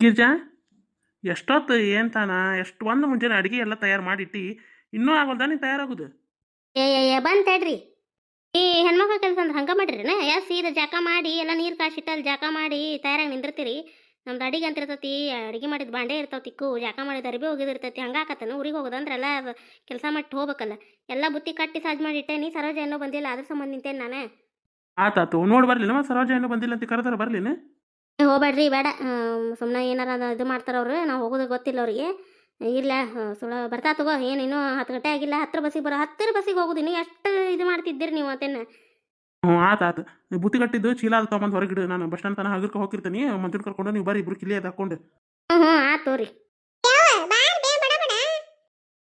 ಗಿರ್ಜಾ ಎಷ್ಟೊತ್ತು ಏನು ತಾನ ಎಷ್ಟು ಒಂದು ಮುಂಜಾನೆ ಅಡಿಗೆ ಎಲ್ಲ ತಯಾರು ಮಾಡಿಟ್ಟಿ ಇನ್ನೂ ಆಗೋಲ್ದ ನೀನು ತಯಾರಾಗೋದು? ಏ ಏ ಏ ಹೇಳ್ರಿ ಈ ಹೆಣ್ಮಕ್ಳ ಕೆಲಸ ಅಂದ್ರೆ ಹಂಗ ಮಾಡ್ರಿ ಯಾ ಸೀದ ಜಾಕ ಮಾಡಿ ಎಲ್ಲ ನೀರು ಕಾಸಿಟ್ಟಲ್ಲಿ ಜಾಕ ಮಾಡಿ ತಯಾರಾಗಿ ನಿಂದಿರ್ತೀರಿ. ನಮ್ದು ಅಡಿಗೆ ಅಂತ ಇರ್ತೈತಿ ಅಡಿಗೆ ಮಾಡಿದ ಬಾಂಡೆ ಇರ್ತಾವ ತಿಕ್ಕು ಜಾಕ ಮಾಡಿದ ಅರಿಬಿ ಹೋಗಿದಿರ್ತೈತಿ ಹಂಗಾಕತ್ತನ ಊರಿಗೆ ಹೋಗೋದಂದ್ರೆಲ್ಲ ಕೆಲಸ ಮಾಡಿ ಹೋಗ್ಬೇಕಲ್ಲ. ಎಲ್ಲ ಬುತ್ತಿ ಕಟ್ಟಿ ಸಾಜ್ ಮಾಡಿ ಇಟ್ಟೇನಿ ಸರೋಜ ಏನೋ ಬಂದಿಲ್ಲ ಅದ್ರ ಸಂಬಂಧ ನಿಂತೇನೆ ನಾನು? ಆತಾತು ನೋಡಿ ಬರ್ಲಿಲ್ಲ ಸರೋಜ ಏನೂ ಬಂದಿಲ್ಲ ಅಂತ ಕರೆದ್ರೆ ಬರ್ಲಿನ? ಹೋಗ್ಬೇಡ್ರಿ ಬೇಡ. ಸುಮ್ಮನೆ ಏನಾರ ಅದು ಇದು ಮಾಡ್ತಾರ ಅವ್ರು. ನಾವು ಹೋಗೋದು ಗೊತ್ತಿಲ್ಲ ಅವ್ರಿಗೆ. ಇಲ್ಲ ಸುಳ ಬರ್ತಾ ತಗೋ. ಏನು ಇನ್ನೂ ಹತ್ತು ಗಂಟೆ ಆಗಿಲ್ಲ. ಹತ್ತರ ಬಸ್ಸಿಗೆ ಬರೋ ಹತ್ತರ ಬಸ್ಸಿಗೆ ಹೋಗೋದು. ಇನ್ನೂ ಎಷ್ಟು ಇದು ಮಾಡ್ತಿದ್ದೀರಿ ನೀವು ಅತ್ತೇನ ಹ್ಞೂ ಆತ ಆತು. ನೀವು ಬುತ್ತಿ ಕಟ್ಟಿದ್ದು ಚೀಲ ಅದು ತೊಗೊಂಬಂದು ಹೊರಗಿಡು. ನಾನು ಬಸ್ ಸ್ಟ್ಯಾಂಡ್ ತನಕ ಹಗರ್ಕ ಹೋಗಿರ್ತೀನಿ ಮಂಜೂರು ಕರ್ಕೊಂಡು ನೀವು ಬರ್ರಿ. ಇಬ್ರು ಕಿಲಿ ಅದು ಹಾಕೊಂಡು. ಹ್ಞೂ ಹ್ಞೂ ಆತು ರೀ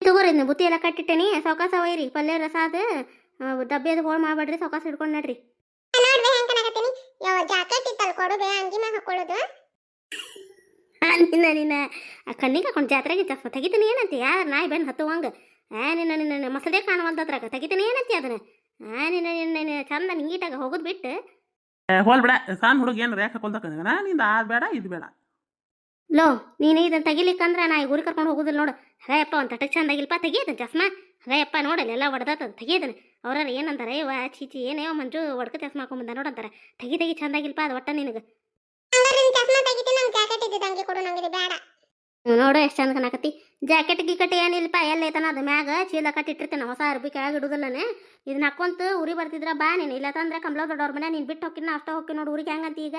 ತಗೋರಿ ಇದನ್ನ ಬುತ್ತಿ ಎಲ್ಲ ಕಟ್ಟಿಟ್ಟೇನಿ. ಸೌಕಾಸ ಒಯ್ರಿ ಪಲ್ಯ ರಸ ಅದು ಡಬ್ಬಿ ಅದು ಹೋಳು ಮಾಡ್ಬೇಡ್ರಿ. ಸೌಕಾಸ ಹಿಡ್ಕೊಂಡು ನಡ್ರಿ. ಜಾಕೆಟ್ ಕೊಡುಬೇ ಅಂಗಿ ಮ್ಯಾಗ ಹಾಕೊಳ್ಳೋದು ಆ, ನಿನ್ನ ನಿನ್ನ ಆ ಕಣ್ಣಿಗೆ ಹಾಕೊಂಡು ಜಾತ್ರೆಗೆ ಜಾಸ್ತಿ ತೆಗಿತೀನಿ ಏನಂತಿ? ಯಾರು ನಾಯಿ ಬೆನ್ನು ಹತ್ತುವಂಗ. ಆ ನಿನ್ನ ನಿನ್ನ ಮಸದೇ ಕಾಣುವಂತದ್ರಾಗ ತೆಗಿತೀನಿ ಏನಂತಿ ಅದನ್ನ? ಆ ನಿನ್ನ ನಿನ್ನ ಚಂದ ನಿಂಗೀಟಾಗ ಹೋಗೋದು ಬಿಟ್ಟು? ಹೋಲ್ ಬೇಡ ಸಣ್ಣ ಹುಡುಗ ಏನು ರ್ಯಾಕ್ ಹಾಕೊಳ್ದಕ್ಕ ನಿಂದ ಅದು ಬೇಡ ಇದು ಬೇಡ. ಲೋ ನೀನು ಇದನ್ನ ತೆಗಿಲಿಕ್ಕಂದ್ರ ನಾ ಈ ಊರಿ ಕರ್ಕೊಂಡು ಹೋಗುದಿಲ್ಲ ನೋಡು. ಹರೇಯಪ್ಪ ಒಂದು ತಟಕ್ ಚಂದಾಗಿಲ್ಪ ತೆಗಿಯದನ್ ಚಸ್ಮಾ ಹರೇಯಪ್ಪ ನೋಡಲ್ಲ ಎಲ್ಲ ಹೊಡೆದತ್ತದ ತೆಗಿಯದನ. ಅವ್ರ ಏನಂತಾರೆ ಇವ ಚೀಚಿ ಏನೇವ ಮಂಜು ಒಡ್ಕ ಚಸ್ಮಾ ಹಾಕೊಂಬಂದ ನೋಡಂತಾರೆ ತೆಗಿ ತೆಗಿ ಚಂದಾಗಿಲ್ಪ ಅದು ಒಟ್ಟ ನಿನಗೆ. ನೋಡು ಎಷ್ಟು ಚಂದ ಕಣಕತ್ತಿ. ಜಾಕೆಟ್ ಗಿಕೆಟ್ ಏನಿಲ್ಲಪ್ಪ ಎಲ್ಲೈತನ ಅದು ಮ್ಯಾಗ ಚೀಲ ಕಟ್ಟಿಟ್ಟಿರ್ತೇನೆ ಹೊಸ ಅರ್ಬಿ ಕೆಳಗೆ ಇಡುದಿಲ್ಲನೆ. ಇದನ್ನ ಹಾಕೊಂತ ಉರಿ ಬರ್ತಿದ್ರ ಬಾ ನೀನು ಇಲ್ಲ ತಂದ್ರೆ ಕಂಬಳ ದೊಡ್ಡವ್ರ ಮನೆ ನೀನು ಬಿಟ್ಟು ಹೋಗಿನ ಅಷ್ಟ ಹೋಗಿ ನೋಡು ಊರಿಗೆ ಹೆಂಗಂತ ಈಗ.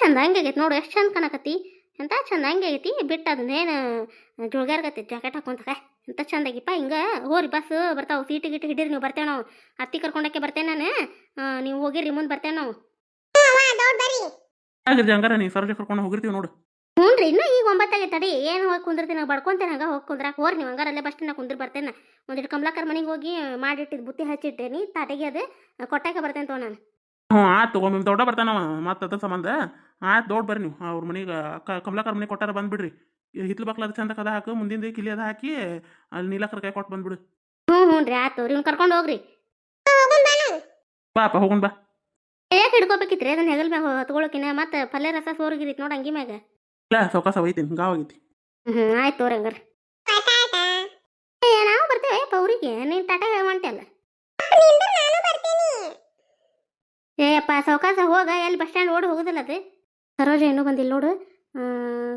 ಚಂದ ಹಂಗಾಗೈತಿ ನೋಡು ಎಷ್ಟು ಚಂದ ಕಾಣಕತ್ತಿ. ಎಂತ ಚಂದ ಹಂಗಾಗೈತಿ ಬಿಟ್ಟು ಅದನ್ನೇನು ಜೋಗ್ಯಾರ್ಗತ್ತೆ ಜಾಕೆಟ್ ಹಾಕೊಂತ ಎಂಥ ಚಂದಾಗಿಪ್ಪ ಹಿಂಗೆ ಹೋರಿ ಬಸ್ ಬರ್ತಾವೆ ಸೀಟ್ ಗಿಟ್ ಹಿಡೀರಿ ನೀವು ಬರ್ತೇವೆ ನಾವು. ಅತ್ತಿ ಕರ್ಕೊಂಡಕ್ಕೆ ಬರ್ತೇನೆ ನಾನು ನೀವು ಹೋಗಿರಿ ಮುಂದೆ ಬರ್ತೇವೆ ನಾವು. ದೌಡ್ ಬರ್ರಿ ಆಗಿರ್ಜಿ ಹಂಗಾರ ನೀ ಸರೋಜ ಕರ್ಕೊಂಡು ಹೋಗಿರ್ತೀವಿ ನೋಡು. ಹ್ಞೂ ರೀ ಇನ್ನೂ ಈಗ ಒಂಬತ್ತಾಗೈತೆ ತಡಿ ಏನು ಹೋಗಿ ಕುಂದಿರ್ತೀನಿ ಬಡ್ಕೊಂತೇನೆ ಹಂಗೆ ಹೋಗಿ ಕುಂದ್ರಾಕ ಹೋರಿ ನೀವು ಹಂಗಾರ ಅಲ್ಲೇ ಬಸ್ ಸ್ಟ್ಯಾಂಡ್ ಕುಂದ್ರ ಬರ್ತೇನೆ ಒಂದಿಟ್ಟು ಕಮಲಾಕರ್ ಮನೆಗೆ ಹೋಗಿ ಮಾಡಿಟ್ಟಿದ್ದು ಬುತ್ತಿ ಹಚ್ಚಿಟ್ಟೇನಿ ತಾಟಿಗೆ ಅದು ಕೊಟ್ಟಾಕ ಬರ್ತೇನೆ ತೋ ನಾನು. ಹ್ಞೂ ಆತು ಒಮ್ಮೆ ದೊಡ್ಡ ಬರ್ತಾನವ ಮತ್ತೆ ಅದ್ರ ಸಂಬಂಧ. ಆಯ್ತು ದೊಡ್ಡ ಬರ್ರಿ ನೀವು. ಅವ್ರ ಮನೆಗೆ ಕಮಲಾಕರ್ ಮನೆ ಕೊಟ್ಟಾರ ಬಂದ್ಬಿಡ್ರಿ. ಹಿತ್ಲು ಬಾಕ್ಲ ಅದು ಚಂದ ಕದ ಹಾಕು ಮುಂದಿಂದ ಕಿಲಿ ಅದ ಹಾಕಿ ಅಲ್ಲಿ ನೀಲಕರ ಕೈ ಕೊಟ್ಟು ಬಂದ್ಬಿಡು. ಹ್ಞೂ ಹ್ಞೂ ರೀ ಆಯ್ತು ಇವ್ನು ಕರ್ಕೊಂಡು ಹೋಗ್ರಿ. ಹೋಗುನ್ ಬಾ ನಾವು ಪಾಪ ಹೋಗೋಣ ಬಾ. ಯಾಕೆ ಹಿಡ್ಕೋಬೇಕಿತ್ರಿ ಅದನ್ನ ಹೆಗಲ್ ಮ್ಯಾಗ ಹತ್ಕೊಳಕಿನ ಮತ್ತೆ ಪಲ್ಯ ರಸ ಸೋರಿಗಿರಿತ್ ನೋಡಿ ಅಂಗಿ ಮ್ಯಾಗ. ಇಲ್ಲ ಸೌಕಾಸ ಒಯ್ತೀನಿ ಗಾವ್ ಆಗೈತಿ ಹ್ಞೂ ಆಯ್ತು ತೋರಿ ಹಂಗಾರ. ಆಯ್ತಾ ಆಯ್ತಾ ಏ ನಾವು ಬರ್ತೇವೆ ಪೌರಿಗೆ ನೀನು ತಾಟ ಹೊಂಟಲ್ಲ ನಿಂದು ನಾನು ಬರ್ತೀನಿ ಏಯಪ್ಪ ಸೌಕಾಸ ಹೋಗ, ಎಲ್ಲಿ ಬಸ್ ಸ್ಟ್ಯಾಂಡ್ ಓಡಿ ಹೋಗುದಿಲ್ಲ ಅದು. ಸರೋಜ ಏನೂ ಬಂದಿಲ್ಲ ನೋಡು.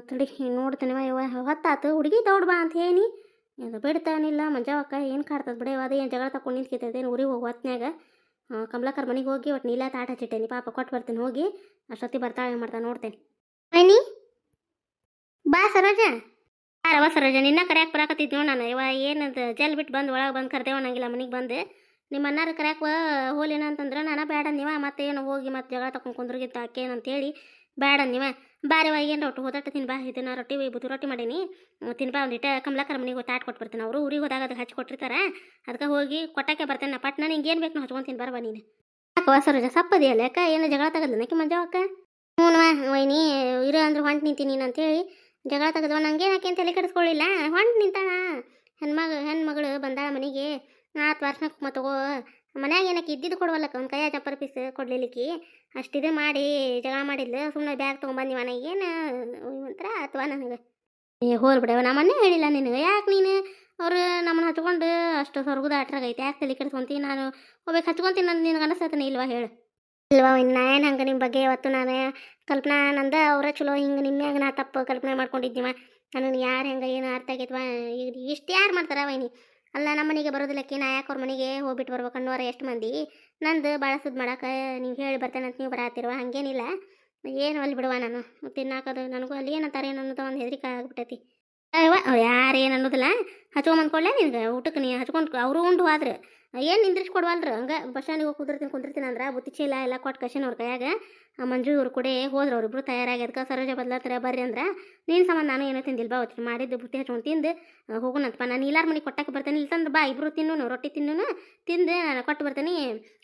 ತಡಿ ನೋಡ್ತೇನೆ ಇವ ಹೊತ್ತಾತು, ಹುಡುಗಿ ದೌಡ್ ಬಾ ಅಂತ ಹೇಳಿ. ಅದು ಬಿಡ್ತಾನಿಲ್ಲ, ಮಂಜಾವಕ್ಕ, ಏನು ಕಾಡ್ತದ ಬಿಡ, ಅದು ಏನು ಜಗಳ ತಕೊಂಡು ನಿಂತ್ಕಿತೈತೆ ಊರಿಗೆ ಹೋಗಿ ಹೊತ್ನ್ಯಾಗ. ಕಮಲಾಕರ್ ಮನೆಗೆ ಹೋಗಿ ಒಟ್ಟು ನೀಲ ತಾಟ ಹಚ್ಚಿಟ್ಟೇನಿ, ಪಾಪ ಕೊಟ್ಟು ಬರ್ತೀನಿ, ಹೋಗಿ. ಅಷ್ಟೊತ್ತಿ ಬರ್ತಾಳೆ, ಏನು ಮಾಡ್ತಾ ನೋಡ್ತೇನೆ. ಐನಿ ಬಾ, ಸರೋಜ. ಯಾರವ ಸರೋಜ, ನಿನ್ನ ಕರೆಯಾಕೆ ಬರಾಕತ್ತಿದ್ ನೋಡ್ ನಾನು ಇವ ಏನದು, ಜಲ್ ಬಿಟ್ಟು ಬಂದು, ಒಳಗೆ ಬಂದು ಕರ್ದೇವ ನಂಗಿಲ್ಲ ಮನೆಗೆ ಬಂದು. ನಿಮ್ಮ ಅನ್ನಾರ ಕರ್ಯಾಕ ಹೋಲಿನ ಅಂತಂದ್ರೆ ನಾನು ಬೇಡ ನೀವ ಮತ್ತೆ ಏನು ಹೋಗಿ ಮತ್ತೆ ಜಗಳ ತಗೊಂಡು ಕುಂದ್ರಿಗಿದ್ದ ಆಕೇನು ಅಂತೇಳಿ ಬೇಡ ನೀವ ಬಾರಿವ ಏನು ರೊಟ್ಟಿ ಹೋದಟ್ಟ ತಿನ್ ಬಾ, ಇದನ್ನ ರೊಟ್ಟಿ ಬುದ್ದು ರೊಟ್ಟಿ ಮಾಡೀನಿ. ತಿನ್ಬಾ ತಿನ್ ಬಾ ಒಂದಿಟ ಕಮಲಾಕರ ಮನೆಗೆ ತಾಟ್ ಕೊಟ್ಟು ಬರ್ತೀನಿ ಅವರು. ಊರಿಗೆ ಹೋದಾಗ ಅದಕ್ಕೆ ಹಚ್ಚಿ ಕೊಟ್ಟಿರ್ತಾರ. ಅದಕ್ಕೆ ಹೋಗಿ ಕೊಟ್ಟಕ್ಕೆ ಬರ್ತೇನೆ ಪಟ್ ನಾನು ಏನು ಬೇಕು ನಾವು ಹಚ್ಕೊಂತೀನಿ ತಿನ್ಬಾರ ನೀನು. ಸರ್ ಸರೋಜ ಸಪ್ಪದಿಯಲ್ಲ ಯಾಕ? ಏನು ಜಗಳ ತಗದ್ಲ ನಕ್ಕೆ ಮಂಜಾವಕ್ಕ ಹ್ಞೂ ವೈನಿ, ಇರು ಅಂದ್ರೆ ಹೊಂಟು ನಿಂತೀನಿ ನೀನು ಅಂತೇಳಿ ಜಗಳ ತಗದ್ವ ನಂಗೆ ಅಂತ ತಲೆ ಕೆಡಿಸ್ಕೊಳ್ಳಿಲ್ಲ ಹೊಂಟು ನಿಂತಾಳ. ಹೆಣ್ಮಗ, ಹೆಣ್ಮಗಳು ಬಂದಾಳ ಮನೆಗೆ. ಆತು ವರ್ಷಕ್ಕೆ ತಗೋ. ಮನ್ಯಾಗ ಏನಕ್ಕೆ ಇದ್ದಿದ್ದು ಕೊಡುವಲ್ಲಕ್ಕ ಒಂದು ಕೈಯ ಚಪ್ಪರ್ ಪೀಸ್ ಕೊಡ್ಲಿಕ್ಕೆ ಇದು ಮಾಡಿ ಜಗಳ ಮಾಡಿದ್ಲು. ಸುಮ್ಮನೆ ಬ್ಯಾಗ್ ತೊಗೊಂಬಂದಿ ಮನೆಗೆ ಏನು ಒಂಥರ ಅಥವಾ ನನಗೆ? ಏ, ಹೋಲ್ ಬಿಡವ ನಮ್ಮನ್ನೇ ಹೇಳಿಲ್ಲ ನಿನಗೆ. ಯಾಕೆ ನೀನು? ಅವ್ರು ನಮ್ಮನ್ನ ಹಚ್ಕೊಂಡು ಅಷ್ಟು ಸ್ವರ್ಗದ ಆಟ್ರಾಗೈತೆ ಯಾಕೆ ತಲೆ ಕೆಡಿಸ್ಕೊಂತಿ? ನಾನು ಹೋಗ್ಬೇಕು ಹಚ್ಕೊಂತೀನಿ ನಾನು ನಿನಗೆ ಅನಿಸ್ತತನ ಇಲ್ವಾ ಹೇಳು? ಇಲ್ವಾ ಇನ್ನು ಏನು ಹಂಗೆ ನಿಮ್ಮ ಬಗ್ಗೆ? ಇವತ್ತು ನಾನು ಕಲ್ಪನಾ ನಂದ ಅವರ ಚಲೋ. ಹಿಂಗೆ ನಿಮ್ಮ್ಯಾಗ ನಾ ತಪ್ಪು ಕಲ್ಪನೆ ಮಾಡ್ಕೊಂಡಿದ್ದೀವ ನನಗೆ ಯಾರು ಹೆಂಗೆ ಏನು ಅರ್ಥ ಆಗೈತವ ಈಗ ಇಷ್ಟು ಯಾರು ಮಾಡ್ತಾರ ವೈನಿ? ಅಲ್ಲ ನಮ್ಮ ಮನೆಗೆ ಬರೋದಿಲ್ಲಕ್ಕೆ. ನಾ ಯಾಕೆ ಅವ್ರ ಮನೆಗೆ ಹೋಗ್ಬಿಟ್ಟು ಬರ್ಬೇಕು ಅನ್ನೋರ ಎಷ್ಟು ಮಂದಿ? ನಂದು ಭಾಳ ಸುದ್ದು ಮಾಡೋಕೆ ನೀವು ಹೇಳಿ ಬರ್ತೇನೆ ಅಂತ ನೀವು ಬರತ್ತಿರುವ ಹಾಗೇನಿಲ್ಲ. ಏನು ಅಲ್ಲಿ ಬಿಡುವ ನಾನು. ತಿನ್ನಾಕದು ನನಗೂ ಅಲ್ಲಿ ಏನಂತಾರೆ ಏನು ಅನ್ನೋದು ಒಂದು ಹೆದರಿಕೆ ಆಗ್ಬಿಟ್ಟೈತಿ. ಅಯ್ಯೋ ಯಾರು ಏನು ಅನ್ನೋದಿಲ್ಲ. ಹಚ್ಕೊಂಬಂದ್ಕೊಳ್ಳೆ ನಿನಗೆ ಊಟಕ್ಕೆ ನೀ ಹಚ್ಕೊಂಡು ಅವರು ಉಂಡು ಹೋದ್ರೆ ಏನು ನಿಂದ್ರಿಸಿ ಕೊಡ್ವಲ್ರು ಹಂಗೆ ಬಸ್ ಸ್ಟ್ಯಾಂಡಿಗೆ ಹೋಗಿ ಕುದಿರ್ತೀನಿ ಕುಂದಿರ್ತೀನಿ ಅಂದ್ರೆ ಬುತ್ತಿ ಚೀಲ ಎಲ್ಲ ಕೊಟ್ಟು ಕಶನ್ ಅವ್ರ ಕೈಯಾಗ. ಆ ಮಂಜು ಇವ್ರು ಕೂಡ ಹೋದ್ರು ಅವ್ರಿಬ್ರು ತಯಾರಾಗಿ. ಅದಕ್ಕೆ ಸರೋಜ ಬದಲಾತಾರೆ ಬರ್ರಿ ಅಂದ್ರೆ ನೀನು ಸಂಬಂಧ ನಾನು ಏನೋ ತಿಂದಿಲ್ಲ ಬಾ ಅವತ್ತು ಮಾಡಿದ್ದು ಬುತ್ತಿ ಹಚ್ಕೊಂಡು ತಿಂದು ಹೋಗೋಣಂತಪ್ಪ ನಾನು ಇಲ್ಲಾರ ಮನೆ ಕೊಟ್ಟಕ್ಕೆ ಬರ್ತೇನೆ. ಇಲ್ಲ ತಂದ್ರೆ ಬಾ, ಇಬ್ರು ತಿನ್ನು ರೊಟ್ಟಿ ತಿನ್ನು ತಿಂದು ನಾನು ಕೊಟ್ಟು ಬರ್ತೀನಿ.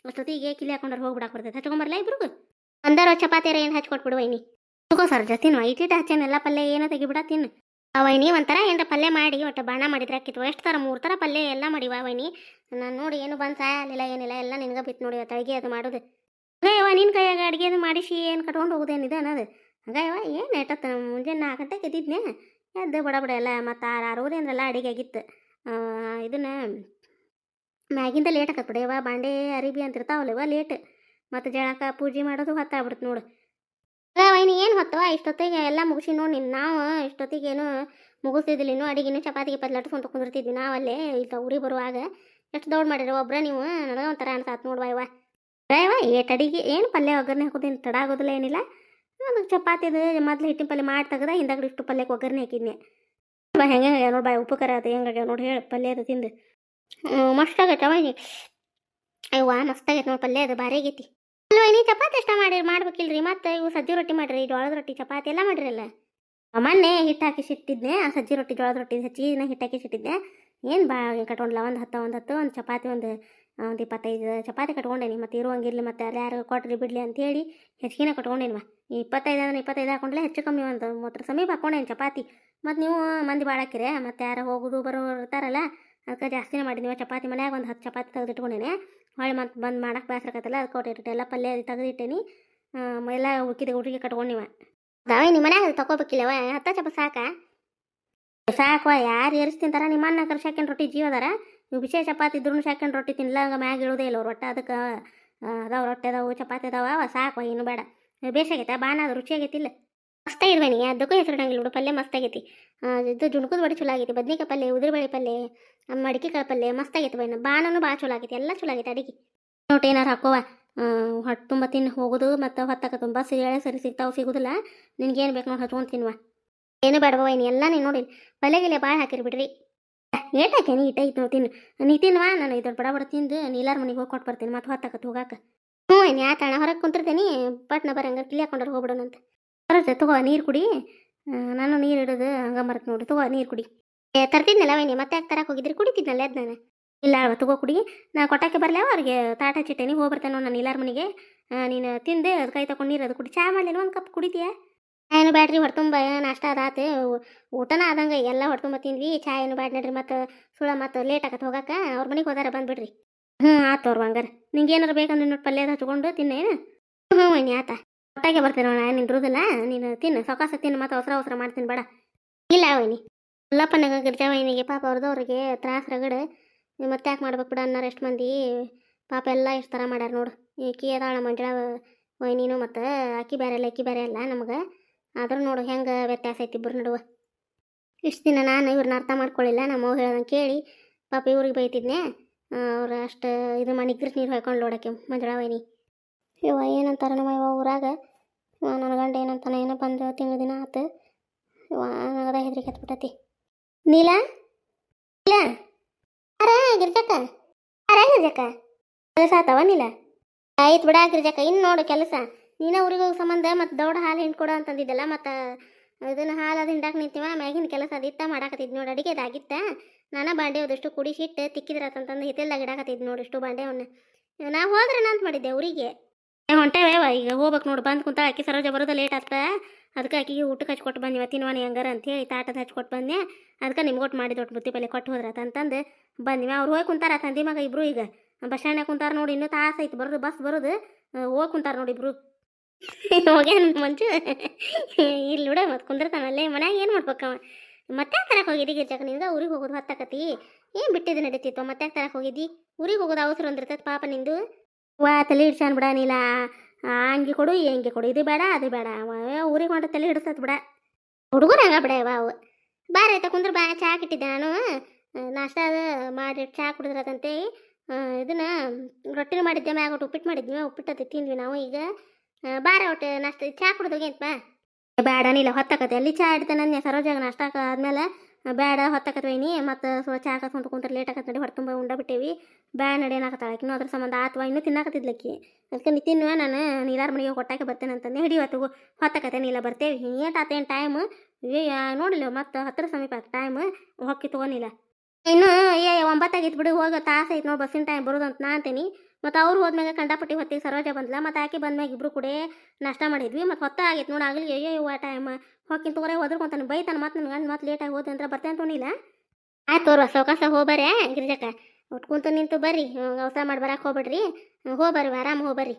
ಅಷ್ಟೊತ್ತಿಗೆ ಕಿಲಿ ಹಾಕೊಂಡ್ರೆ ಹೋಗ್ಬಿಡಕ್ಕೆ ಬರ್ತೈತೆ. ಹಚ್ಕೊಂಬರ್ಲ ಇಬ್ರಿಗೂ? ಒಂದಾರ ಚಪಾತಿಯರ ಏನು ಹಚ್ಕೊಟ್ಬಿಡುವ ಇನ್ನಿ ತಗೋ ಸರ್ ತಿನ್ನು ಇಟ್ಟಿಟ್ಟು ಹಚ್ಚೇನೆಲ್ಲ ಪಲ್ಲೆ ಏನೋ ತೆಗಿಬಿಡ ತಿನ್ನು ಆ ವೈನಿ ಒಂಥರ ಏನರ ಪಲ್ಯ ಮಾಡಿ ಒಟ್ಟು ಬಾಣ ಮಾಡಿದ್ರೆ ಹಾಕಿತ್ತು ಎಷ್ಟು ಥರ, ಮೂರು ಥರ ಪಲ್ಯ ಎಲ್ಲ ಮಾಡಿವ ವೈನಿ ನಾನು ನೋಡಿ ಏನು ಬಂದು ಸಾಯಲಿಲ್ಲ, ಏನಿಲ್ಲ, ಎಲ್ಲ ನಿನಗೆ ಬಿತ್ತು ನೋಡಿ ತಳಗಿ ಅದು ಮಾಡೋದು. ಹಂಗಯ್ಯವ ನಿನ್ನ ಕೈಯಾಗ ಅಡುಗೆ ಅದು ಮಾಡಿಸಿ, ಏನು ಕಟ್ಕೊಂಡು ಹೋಗೋದೇನಿದೆ ಅನ್ನೋದು. ಹಂಗಯ್ಯವ ಏನು ಎಟ್ಟತ್ತ ಮುಂಜಾನೆ ನಾಲ್ಕು ಗಂಟೆಗೆ ಎದ್ದಿದ್ನೆ, ಎದ್ದು ಬಡ ಬಡ ಎಲ್ಲ ಮತ್ತು ಆರು ಆರೂವರೆ ಅಂದ್ರೆಲ್ಲ ಅಡುಗೆ ಆಗಿತ್ತು. ಇದನ್ನು ಮ್ಯಾಗಿಂದ ಲೇಟ್ ಆಕತ್ ಬಿಡವ್ವ ಬಾಂಡೆ ಅರಿಬಿ ಅಂತ ಇರ್ತಾವಲ್ಲವ ಲೇಟ್. ಮತ್ತು ಜಳಕ ಪೂಜೆ ಮಾಡೋದು ಹೊತ್ತಾಗ್ಬಿಡ್ತು ನೋಡು. ವೈನಿ, ಏನು ಹೊತ್ತವ ಇಷ್ಟೊತ್ತಿಗೆ ಎಲ್ಲ ಮುಗಿಸಿ ನೋಡಿ ನಿನ್ನ ನಾವು ಇಷ್ಟೊತ್ತಿಗೇನು ಮುಗಿಸ್ತಿದ್ದಿಲ್ಲ ಇನ್ನೂ. ಅಡಿಗೆನೂ ಚಪಾತಿ ಗಿಪಾತಿ ಲಟ್ಸ್ಕೊಂತ ಕುಂದಿರ್ತಿದ್ವಿ ನಾವಲ್ಲೇ. ಈಗ ಉರಿ ಬರುವಾಗ ಎಷ್ಟು ದೌಡ್ ಮಾಡಿರಿ ಒಬ್ರ ನೀವು? ನನಗೆ ಒಂಥರ ಅನ್ಸಾತ್ ನೋಡ್ವಾ ಇವ ಇವ ಏಟ್ ಅಡಿಗೆ? ಏನು ಪಲ್ಯ ಒಗ್ಗರಣೆ ಹಾಕೋದೇನು ತಡ ಆಗೋದಿಲ್ಲ ಏನಿಲ್ಲ. ಅದು ಚಪಾತಿದು ಮೊದ್ಲು ಹಿಟ್ಟಿನ ಪಲ್ಯ ಮಾಡಿ ತೆಗ್ದ ಹಿಂದಾಗಡೆ ಇಷ್ಟು ಪಲ್ಯಕ್ಕೆ ಒಗ್ಗರಣೆ ಹಾಕಿದ್ನಿ ಬಾ ಹೆಂಗೆ ನೋಡಿ ಬಾ ಉಪ್ಪು ಕರ ಅದು ಹೆಂಗಾಗ್ಯಾವ ನೋಡಿ ಹೇಳಿ. ಪಲ್ಯ ಅದು ತಿಂದು. ಮಸ್ತ್ ಆಗೈತೆ ವೈನಿ. ಅವ್ವ ಮಸ್ತ್ ನೋಡಿ ಪಲ್ಯ ಅದು. ಭಾರಿ ಆಗೈತಿ. ಅಲ್ವ ನೀ ಚಪಾತಿ ಅಷ್ಟ ಮಾಡಿರಿ ಮಾಡ್ಬೇಕಿಲ್ರಿ. ಮತ್ತೆ ಇವು ಸಜ್ಜಿ ರೊಟ್ಟಿ ಮಾಡ್ರಿ, ಜೋಳದ ರೊಟ್ಟಿ ಚಪಾತಿ ಎಲ್ಲ ಮಾಡಿರಲ್ಲ ಮೊನ್ನೆ ಹಿಟ್ಟು ಹಾಕಿ ಸಿಟ್ಟಿದ್ನೆ ಆ ಸಜ್ಜಿ ರೊಟ್ಟಿ, ಜೋಳದ ರೊಟ್ಟಿ ಹಚ್ಚಿನ ಹಿಟ್ಟು ಹಾಕಿ ಸಿಟ್ಟಿದ್ದೆ ಏನು ಬಾ ಕಟ್ಕೊಂಡ್ಲ ಒಂದು ಹತ್ತ, ಒಂದು ಹತ್ತು, ಒಂದು ಚಪಾತಿ ಒಂದು ಒಂದು ಇಪ್ಪತ್ತೈದು ಚಪಾತಿ ಕಟ್ಕೊಂಡೇನಿ ಮತ್ತು ಇರುವಂಗಿರ್ಲಿ ಮತ್ತು ಅಲ್ಲಿ ಯಾರು ಕೊಟ್ರಿ ಬಿಡ್ಲಿ ಅಂತೇಳಿ ಹೆಚ್ಚಿಗೆ ಕಟ್ಕೊಂಡೇನಿವ ಇಪ್ಪತ್ತೈದು ಅಂದ್ರೆ ಇಪ್ಪತ್ತೈದು ಹಾಕೊಂಡ್ಲೆ ಹೆಚ್ಚು ಕಮ್ಮಿ ಒಂದು ಮೂವತ್ತರ ಸಮೀಪ ಹಾಕೊಂಡೇನಿ ಚಪಾತಿ. ಮತ್ತು ನೀವು ಮಂದಿ ಭಾಳ ಹಾಕಿರೆ ಮತ್ತು ಯಾರು ಹೋಗೋದು ಬರೋರು ಇರ್ತಾರಲ್ಲ ಅದಕ್ಕೆ ಜಾಸ್ತಿನೇ ಮಾಡಿದ್ದೀವಿ ಚಪಾತಿ ಮನೆಯಾಗ ಒಂದು ಹತ್ತು ಚಪಾತಿ ತೆಗೆದಿಟ್ಕೊಂಡೇನೆ. ಹೊಳ್ಳಿ ಮತ್ತೆ ಬಂದು ಮಾಡಕ್ಕೆ ಬೇಸರಕತ್ತಲ್ಲ ಅದಕ್ಕೆ ಕೊಟ್ಟಿಟ್ಟು ಎಲ್ಲ ಪಲ್ಯ ತೆಗೆದಿಟ್ಟೇನಿ. ಎಲ್ಲ ಉಕ್ಕಿದ ಹುಡುಗಿ ಕಟ್ಕೊಂಡಿವ ದಾವೆ ನಿಮ್ಮ ಮನ್ಯಾಗ ತಗೋಬೇಕಿಲ್ಲವ ಹತ್ತ ಚಪ ಸಾಕ? ಸಾಕುವ ಯಾರು ಏರಿಸಿ ತಿಂತಾರ? ನಿಮ್ಮ ಅನ್ನ ಕರ್ ಶಾಕೆಂಡ್ ರೊಟ್ಟಿ ಜೀವದಾರ ನೀವು ಬಿಸಿ ಚಪಾತಿ ಇದ್ರೂ ಶಾಕೆಂಡ್ ರೊಟ್ಟಿ ತಿನ್ನಲ್ಲ ಹಂಗೆ ಮ್ಯಾಗ ಇಳೋದೇ ಇಲ್ಲ ಅವ್ರು. ಒಟ್ಟು ಅದಕ್ಕೆ ಅದಾವ, ರೊಟ್ಟಿ ಅದಾವು, ಚಪಾತಿ ಅದಾವ ಸಾಕು ಇನ್ನು ಬೇಡ. ಬೇಸಾಗೈತೆ ಬಾನ ಅದು ರುಚಿ ಆಗೈತಿಲ್ಲ ಮಸ್ತ್ ಆಗಿರ್ಬೇನಿ ಅದಕ್ಕೂ ಹೆಸರಿಡಂಗಿಲ್ಲ ಬಿಡು ಪಲ್ಯ ಮಸ್ತ್ ಆಗೈತಿ ಆ, ಇದು ಜುಣಕದ ಬಡಿ ಚಲೋ ಆಗೈತಿ ಬದ್ನಿಕಾಯಿ ಪಲ್ಯ ಉದುರುಬೇಳೆ ಪಲ್ಯ ಮಡಿಕೆ ಕಾಳು ಪಲ್ಯ ಮಸ್ತ್ ಆಗೈತಿ ಬೈನ ಬಾಣನು ಭಾಳ ಚಲೋ ಆಗೈತಿ ಎಲ್ಲ ಚಲೋ ಆಗೈತಿ ಅಡಿಗೆ. ನೋಟ್ ಏನಾರು ಹಾಕೋವ. ಹೊಟ್ಟೆ ತುಂಬ ತಿನ್ನು ಹೋಗೋದು ಮತ್ತು ಹೊತ್ತಾಕ ತುಂಬ ಸೀರೆ ಸರಿ ಸಿಗ್ತಾವೆ ಸಿಗೋದಿಲ್ಲ. ನಿನ್ಗೇನು ಬೇಕು ನೋಡಿ ಹಚ್ಕೊಂಡು ತಿನ್ನುವ ಏನು ಬೇಡವ ಇನ್ನು ಎಲ್ಲ ನೀನು ನೋಡಿ ಪಲ್ಯಗಿಲೆ ಭಾಳ ಹಾಕಿರಿ ಬಿಡ್ರಿ. ಏಟ್ ನೀ ಇಟ್ಟ ಐತೆ ನೋಡಿ ತಿನ್ನು. ನೀ ತಿನ್ವಾ ನಾನು ಇದ್ರ ಬಡ ಬಡ ತಿಂದು ನೀಲಾರ ಮನೆಗೆ ಹೋಗಿ ಕೊಟ್ಟು ಬರ್ತೀನಿ ಮತ್ತೆ ಹೊತ್ತಾಕತ್ ಹೋಗಾಕ. ಹ್ಞೂ ಏನು ತಾಣ ಹೊರಗೆ ಕುಂತಿರ್ತೀನಿ ಪಟ್ನ ಬರಂಗ ಕಿಲಿ ಹಾಕೊಂಡ್ರೆ ಹೋಗ್ಬಿಡೋಣಂತ. ಬರುತ್ತೆ. ತಗೋ, ನೀರು ಕುಡಿ. ನಾನು ನೀರು ಇಡೋದು ಹಂಗೆ ಮರತ್ ನೋಡಿ. ತಗೋ, ನೀರು ಕುಡಿ. ತರ್ತಿದ್ನಲ್ಲ ವೈನಿ, ಮತ್ತೆ ಯಾಕೆ ತರಕ್ಕೆ ಹೋಗಿದ್ರಿ? ಕುಡಿತಿದ್ನಲ್ಲ ಎದ್ದು ನಾನು. ಇಲ್ಲ ಅಲ್ವ ತಗೋ, ಕುಡಿ. ನಾ ಕೊಟ್ಟಕ್ಕೆ ಬರಲ್ಲ ಅವ್ರಿಗೆ ತಾಟ ಚಿಟ್ಟೆನಿ ಹೋಗಿ ಬರ್ತೇನೆ ನಾನು ಇಲ್ಲಾರ ಮನೆಗೆ. ನೀನು ತಿಂದು ಅದು ಕೈ ತಗೊಂಡು ನೀರು ಅದು ಕುಡಿ. ಚಾ ಮಾಡಲಿಲ್ಲ, ಒಂದು ಕಪ್ ಕುಡಿತೀಯ? ಏನು ಬ್ಯಾಡ್ರಿ, ಹೊಡ್ತುಂಬ ನಾಷ್ಟ ಅದಾತು ಊಟನ ಆದಂಗೆ ಎಲ್ಲ ಹೊಡ್ತುಂಬ ತಿಂದ್ವಿ. ಚಾ ಏನು ಬ್ಯಾಡ್ ನಡ್ರಿ, ಮತ್ತು ಸುಳ ಮತ್ತು ಲೇಟ್ ಆಗತ್ತೆ ಹೋಗಕ್ಕೆ ಅವ್ರ ಮನೆಗೆ ಹೋದಾರ, ಬಂದ್ಬಿಡ್ರಿ. ಹ್ಞೂ ಆತು ಅವ್ರು ಹಂಗಾರೆ. ನಿಂಗೆ ಏನಾರು ಬೇಕಂದ್ರೆ ನೋಡಿ ಪಲ್ಯ ಹಚ್ಕೊಂಡು ತಿನ್ನೇನು ಹ್ಞೂ ವೈನಿ, ಆತ. ಹೊಟ್ಟೆಗೆ ಬರ್ತೀನಿ ನೋಡ ನೀನು ರುದಿಲ್ಲ ನೀನು ತಿನ್ನು. ಸೊಕಾಸ ತಿನ್ನು ಮತ್ತೆ ಅವಸರ ಅವಸರ ಮಾಡ್ತೀನಿ ಬೇಡ. ಇಲ್ಲ ವೈನಿ. ಅಲ್ಲಪ್ಪನಾಗ ಗಿರ್ಜಾ ವೈನಿಗೆ ಪಾಪ ಅವ್ರಿಗೆ ತ್ರಾಸ, ರಗಡೆ, ಮತ್ತೆ ಯಾಕೆ ಮಾಡ್ಬೇಕು ಬಿಡ ಅನ್ನೋರು ಎಷ್ಟು ಮಂದಿ ಪಾಪ ಎಲ್ಲ ಎಷ್ಟು ಥರ ಮಾಡ್ಯಾರ ನೋಡು. ಈಕಿ ಅದಾಳ ಮಂಜಳ ವೈನಿನು ಮತ್ತು ಅಕ್ಕಿ ಬೇರೆ ಅಲ್ಲ ಅಕ್ಕಿ ಬೇರೆ ಅಲ್ಲ ನಮಗೆ. ಆದರೂ ನೋಡು ಹೆಂಗೆ ವ್ಯತ್ಯಾಸ ಐತಿ ಇಬ್ಬರು ನಡುವೆ. ಇಷ್ಟು ದಿನ ನಾನು ಇವ್ರನ್ನ ಅರ್ಥ ಮಾಡ್ಕೊಳ್ಳಿಲ್ಲ ನಮ್ಮ ಹೇಳ್ದಂಗೆ ಕೇಳಿ. ಪಾಪ ಇವ್ರಿಗೆ ಬೈತಿದ್ನೆ. ಅವ್ರು ಅಷ್ಟು ಇದು ಮಾಡಿ ನಿಗ್ರಸ್ ನೀರು ಹಾಕೊಂಡು ನೋಡಕ್ಕೆ ಮಂಜಳ ವೈನಿ. ಇವ ಏನಂತಾರೆ ನಮ್ಮ ಇವ ಊರಾಗ? ನನ್ನ ಗಂಡ ಏನಂತಾನೆ ಏನೋ ಬಂದು ತಿಂಗಳ ದಿನ ಆತು. ನನಗದ ಹೆದ್ರಿಕೆ ಹತ್ಬಿಟ್ಟತಿ ನೀಲ? ನೀಲ? ಅರ ಗಿರ್ಜಕ್ಕ ಅರ ಗಿರ್ಜಕ್ಕ ಕೆಲಸ ಆತವ ನೀಲ? ಆಯ್ತು ಬಿಡ ಗಿರ್ಜಕ್ಕ ಇನ್ನು ನೋಡು ಕೆಲಸ. ನೀನ ಊರಿಗೆ ಸಂಬಂಧ ಮತ್ತು ದೌಡ ಹಾಲು ಹಿಂಡ್ಕೊಡು ಅಂತಂದಿದ್ದಲ್ಲ, ಮತ್ತು ಇದನ್ನ ಹಾಲು ಅದು ಹಿಂಡಾಕ ನಿಂತಿವ, ಮ್ಯಾಗಿನ ಕೆಲಸ ಅದಿತ್ತ ಮಾಡಾಕತ್ತಿದ್ ನೋಡಿ, ಅಡಿಗೆ ಅದಾಗಿತ್ತ ನಾನು ಬಾಂಡೆ ಅದಷ್ಟು ಕುಡಿಸಿಟ್ಟು ತಿಕ್ಕಿದ್ರತಂತಂದು ಹಿತ್ತಲ್ದಾಗ ಇಡಾಕತ್ತಿದ್ ನೋಡಿ ಇಷ್ಟು ಬಾಂಡೆ ಅವನ್ನ ನಾ ಹೋದ್ರೆ ಅಂತ ಮಾಡಿದ್ದೆ ಊರಿಗೆ. ಹೊಂಟೇವ ಈಗ ಹೋಗ್ಬೇಕು ನೋಡು. ಬಂದು ಕುಂತ ಆಕಿ ಸರೋಜ ಬರೋದು ಲೇಟ್ ಆಗ್ತ ಅದಕ್ಕೆ ಆಕಿಗೆ ಊಟಕ್ಕೆ ಹಚ್ಕೊಟ್ಟು ತಿನ್ನೋಣ ಹೆಂಗಾರ ಅಂತ ಅಂತೇಳಿ ತಾಟದ ಹಚ್ಕೊಟ್ಟು ಬಂದೆ ಅದಕ್ಕೆ ನಿಮ್ಗೆ ಒಟ್ಟು ಮಾಡಿ ದೊಡ್ಡ ಬುತ್ತಿ ಪಲ್ಲೆ ಕೊಟ್ಟು ಹೋದ್ರೆ ಅಂತಂದು ಬಂದ್ವಿ ಅವ್ರು ಹೋಗಿ ಕುಂತಾರ ತಂದಿ ಮಗ ಇಬ್ರು ಈಗ. ಬಸ್ ಸ್ಟ್ಯಾಂಡ್ ಕುಂತಾರ ನೋಡಿ, ಇನ್ನೂ ತಾಸು ಐತಿ ಬರೋದು, ಬಸ್ ಬರೋದು. ಹೋಗಿ ಕುಂತಾರ ನೋಡಿ ಇಬ್ರು. ಹೋಗ್ಯಾನ ಮಂಜು. ಇಲ್ಲಿ ಬಿಡ ಮತ್ತೆ ಕುಂದಿರ್ತಾನಲ್ಲೇ ಮನ್ಯಾಗ ಏನು ಮಾಡ್ಬೇಕವ ಮತ್ತೆ ತರಕ್ಕೆ ಹೋಗಿದ್ದಿ ಗಿರ್ಜಾಕ ನಿಂದ? ಊರಿಗೆ ಹೋಗೋದು ಹತ್ತಕತಿ ಏನು ಬಿಟ್ಟಿದ್ದು ನಡೀತಿತ್ತು? ಮತ್ತೆ ತರಕ್ಕೆ ಹೋಗಿದ್ದಿ? ಊರಿಗೆ ಹೋಗೋದು ಅವಸರ ಒಂದಿರ್ತೈತೆ ಪಾಪ ನಿಂದು? ವಾ ತಲೆ ಹಿಡ್ಸ್ಯಾನ್ ಬಿಡ ನೀಲ. ಹಂಗೆ ಕೊಡು ಹೆಂಗೆ ಕೊಡು. ಇದು ಬೇಡ, ಅದು ಬೇಡ. ಊರಿಗೆ ಹೊಂಟ ತಲೆ ಹಿಡ್ಸತ್ ಬಿಡ. ಹುಡುಗರು ಹಂಗ ಬಿಡ ಇವ ಅವು. ಬಾರ ಆಯ್ತಾ ಕುಂದ್ರ ಬಾ, ಚಾ ಇಟ್ಟಿದ್ದೆ ನಾನು. ನಾಷ್ಟ ಅದು ಮಾಡಿ, ಚಾ ಕುಡಿದ್ರದಂತೆ. ಇದನ್ನ ರೊಟ್ಟಿನ ಮಾಡಿದ್ದೆ, ಮ್ಯಾಗ ಒಟ್ಟು ಉಪ್ಪಿಟ್ಟು ಮಾಡಿದ್ವಿ ಉಪ್ಪಿಟ್ಟು ಅದು ತಿಂದ್ವಿ ನಾವು ಈಗ. ಬಾರ ಒಟ್ಟು ನಾಷ್ಟ, ಚಾ ಅಂತ ಬಾ. ಬೇಡ ನೀಲ, ಹೊತ್ತಾಕತ್ತೆ. ಅಲ್ಲಿ ಚಾ ಇಡ್ತಾನೆ ಸರೋಜಾಗ ನಾಷ್ಟ ಆದ್ಮೇಲೆ ಬೇಡ ಹೊತ್ತಾಕತ್ವೈನಿ ಮತ್ತು ಸ್ವಚ್ಛ ಚಾ ಕಸ್ಕೊಂತ ಕುಂತ್ರೆ ಲೇಟ್ ಆಗತ್ತೆ ನೋಡಿ, ಹೊಟ್ಟೆ ತುಂಬ ಉಂಡ ಬಿಟ್ಟೇವಿ. ಬ್ಯಾ ನಡಿ ಏನಾಗತ್ತಾಳ ಆಕಿನೂ? ಅದ್ರ ಸಂಬಂಧ ಆತ್ವ ಇನ್ನೂ ತಿನ್ನಾಕತ್ತಿದ್ಲಕ್ಕಿ ಅದಕ್ಕೆ ನೀ ತಿನ್ನುವ, ನಾನು ನೀಲಾರ ಮನೆಗೆ ಕೊಟ್ಟಾಕೆ ಬರ್ತೇನೆ ಅಂತಂದು. ಹಿಡಿಯುವತ್ತು ಹೊತ್ತಕತ್ತೆ ನೀಲ ಬರ್ತೇವೆ. ಏಟ್ ಆತೇನು ಟೈಮ್ ನೋಡಿಲ್ಲ ಮತ್ತೆ ಹತ್ತರ ಸಮೀಪ ಟೈಮ್ ಹೊಕ್ಕಿ ತೊಗೊನಿಲ್ಲ ಇನ್ನು, ಏ ಒಂಬತ್ತಾಗಿತ್ತು ಬಿಡು ಹೋಗೋ ತಾಸು ಐತೆ ನೋಡಿ, ಬಸ್ಸಿನ ಟೈಮ್ ಬರೋದಂತ ನಾ ಅಂತೀನಿ. ಮತ್ತು ಅವ್ರು ಹೋದ್ಮ್ಯಾಗ ಕಂಡಪಟ್ಟಿ ಹೊತ್ತಿಗೆ ಸರೋಜ ಬಂದ್ಲ, ಮತ್ತು ಆಕೆ ಬಂದ್ಮ್ಯಾಗ ಇಬ್ರು ಕೂಡ ನಾಷ್ಟ ಮಾಡಿದ್ವಿ, ಮತ್ತು ಹೊತ್ತ ಆಗೈತೆ ನೋಡಿ ಆಗಲಿ ಅಯ್ಯೋ ಇವ ಟೈಮ್ ಹೊಕ್ಕಿನ ತಗೋರೆ ಹೋದ್ರಕೊಂತಾನೆ ಬೈತಾನೆ ಮತ್ತೆ ನನ್ನ ಗಂಡು ಮತ್ತೆ ಲೇಟಾಗಿ ಹೋದ ಅಂದ್ರೆ ಬರ್ತೇನೆ ತೊನಿಲ್ಲ ಆಯ್ತು ತೋರ್ವ, ಸೌಕಾಸ ಹೋಗ್ಬರ್ರಿ ಗಿರಿಜಕ್ಕ. ಉಟ್ಕೊಂತ ನಿಂತು ಬರ್ರಿ ಅವಸರ ಮಾಡಿ ಬರಕ್ಕೆ ಹೋಗ್ಬೇಡ್ರಿ. ಹೋಗ್ಬರ್ರಿ ಆರಾಮ ಹೋಗ್ಬರ್ರಿ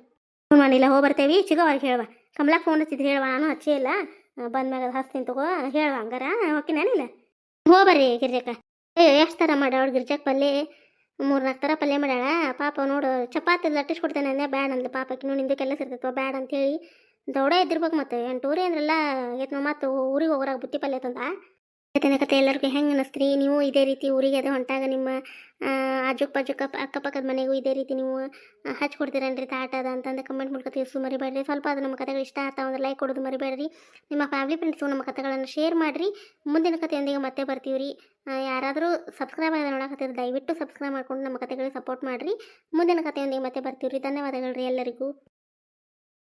ಫೋನ್ ಮಾಡಿಲ್ಲ ಹೋಗಿ ಬರ್ತೇವಿ, ಚಿಗೋ ಅವ್ರಿಗೆ ಹೇಳುವ. ಕಮಲಾಕ್ ಫೋನ್ ಹಚ್ಚಿದ್ದು ಹೇಳುವ, ನಾನು ಹಚ್ಚಿ ಇಲ್ಲ. ಬಂದ್ಮ್ಯಾಗ ಹಚ್ತೀನಿ ತಗೋ, ಹೇಳುವ ಹಂಗಾರ ಹೋಗಿ ನಾನಿಲ್ಲ ಬರ್ರಿ ಗಿರಿಜಕ್ಕ. ಏ, ಎಷ್ಟು ಥರ ಮಾಡ್ರಿ ಅವ್ರು ಪಲ್ಯ ಮೂರು ನಾಲ್ಕು ಥರ ಪಲ್ಯ ಮಾಡ್ಯಾಳ. ಪಾಪ ನೋಡು ಚಪಾತಿ ಲಟ್ಟಿಸ್ ಕೊಡ್ತೇನೆ ಅಂದೆ, ಬ್ಯಾಡ ಅಂದ್ಲು ಪಾಪಕ್ಕೆ ನೀವು ನಿಂದು ಕೆಲಸ ಇರ್ತೈತವ ಬ್ಯಾಡ ಅಂತೇಳಿ ದೌಡ ಇದ್ದಿರ್ಬೇಕು ಮತ್ತೆ. ಎಂಟೂರಿ ಅಂದ್ರಲ್ಲ ಎತ್ ಮತ್ತು ಊರಿಗೆ ಹೋಗೋರಾಗ ಬುತ್ತಿ ಪಲ್ಯ ತಂದ. ಕತೆ ಕತೆ ಎಲ್ಲರಿಗೂ ಹೆಂಗೆ ಅನ್ನಿಸ್ತ್ರಿ ನೀವು ಇದೇ ರೀತಿ ಊರಿಗೆ ಅದು ಹೊಂಟಾಗ ನಿಮ್ಮ ಅಜ್ಜಕ್ಕ ಪಾಜುಕ್ ಅಕ್ಕಪಕ್ಕದ ಮನೆಗೂ ಇದೇ ರೀತಿ ನೀವು ಹಚ್ಕೊಡ್ತೀರನ್ರಿ ತಾಟ ಅದ ಅಂತಂದು ಕಮೆಂಟ್ ಮಾಡ್ಕೊ ತಿಳಿಸು ಮರಿಬೇಡ್ರಿ. ಸ್ವಲ್ಪ ಅದು ನಮ್ಮ ಕತೆಗಳು ಇಷ್ಟ ಆಗ್ತಾವ ಅಂದ್ರೆ ಲೈಕ್ ಕೊಡೋದು ಮರಿಬೇಡ್ರಿ. ನಿಮ್ಮ ಫ್ಯಾಮಿಲಿ ಫ್ರೆಂಡ್ಸು ನಮ್ಮ ಕತೆಗಳನ್ನು ಶೇರ್ ಮಾಡಿರಿ. ಮುಂದಿನ ಕಥೆಯೊಂದಿಗೆ ಮತ್ತೆ ಬರ್ತೀವಿ ರೀ. ಯಾರಾದರೂ ಸಬ್ಸ್ಕ್ರೈಬ್ ಆಗಿ ನೋಡಕತ್ತಿದ್ರೆ ದಯವಿಟ್ಟು ಸಬ್ಸ್ಕ್ರೈಬ್ ಮಾಡ್ಕೊಂಡು ನಮ್ಮ ಕತೆಗಳಿಗೆ ಸಪೋರ್ಟ್ ಮಾಡಿರಿ. ಮುಂದಿನ ಕಥೆಯೊಂದಿಗೆ ಮತ್ತೆ ಬರ್ತೀವಿ ರೀ. ಧನ್ಯವಾದಗಳು ರೀ ಎಲ್ಲರಿಗೂ.